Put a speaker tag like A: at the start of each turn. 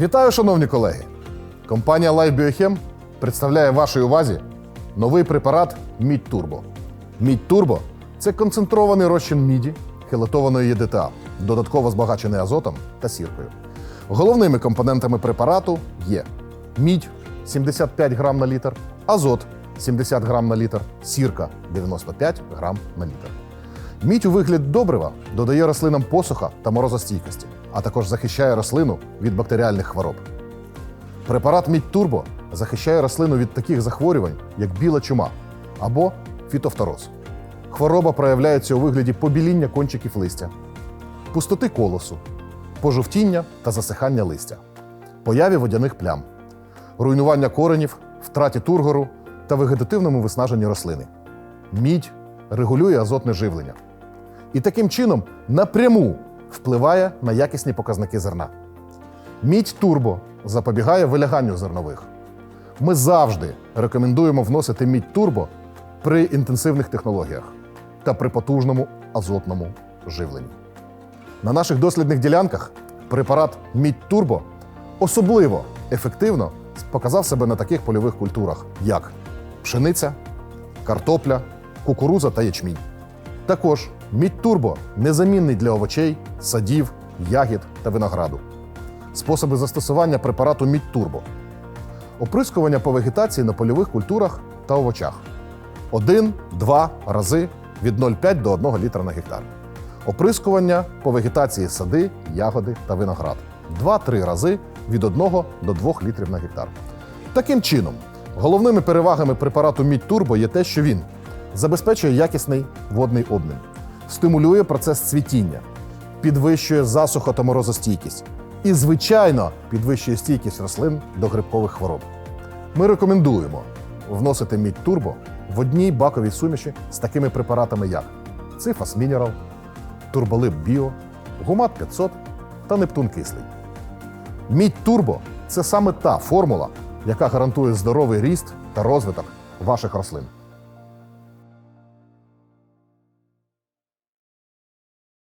A: Вітаю, шановні колеги! Компанія Life Biochem представляє вашій увазі новий препарат Мідь Турбо. Мідь Турбо це концентрований розчин міді, хелатованої ЄДТА, додатково збагачений азотом та сіркою. Головними компонентами препарату є мідь 75 грам на літр, азот 70 грам на літр, сірка 95 грам на літр. Мідь у вигляд добрива додає рослинам посуха та морозостійкості, а також захищає рослину від бактеріальних хвороб. Препарат Мідь Турбо захищає рослину від таких захворювань, як біла чума або фітофтороз. Хвороба проявляється у вигляді побіління кончиків листя, пустоти колосу, пожовтіння та засихання листя, появі водяних плям, руйнування коренів, втраті тургору та вегетативному виснаженні рослини. Мідь регулює азотне живлення і таким чином напряму впливає на якісні показники зерна. Мідь турбо запобігає виляганню зернових. Ми завжди рекомендуємо вносити мідь турбо при інтенсивних технологіях та при потужному азотному живленні. На наших дослідних ділянках препарат мідь турбо особливо ефективно показав себе на таких польових культурах, як пшениця, картопля, кукуруза та ячмінь. Також мідь турбо незамінний для овочей, садів, ягід та винограду. Способи застосування препарату мідь турбо. Оприскування по вегетації на польових культурах та овочах. 1-2 рази від 0,5 до 1 літра на гектар. Оприскування по вегетації сади, ягоди та виноград. 2-3 рази від 1 до 2 літрів на гектар. Таким чином, головними перевагами препарату Мідь Турбо є те, що він забезпечує якісний водний обмін, стимулює процес цвітіння, підвищує засухо та морозостійкість і, звичайно, підвищує стійкість рослин до грибкових хвороб. Ми рекомендуємо вносити мідь турбо в одній баковій суміші з такими препаратами, як Цифас Мінерал, Турболип Біо, Гумат 500 та Нептун Кислий. Мідь турбо це саме та формула, яка гарантує здоровий ріст та розвиток ваших рослин.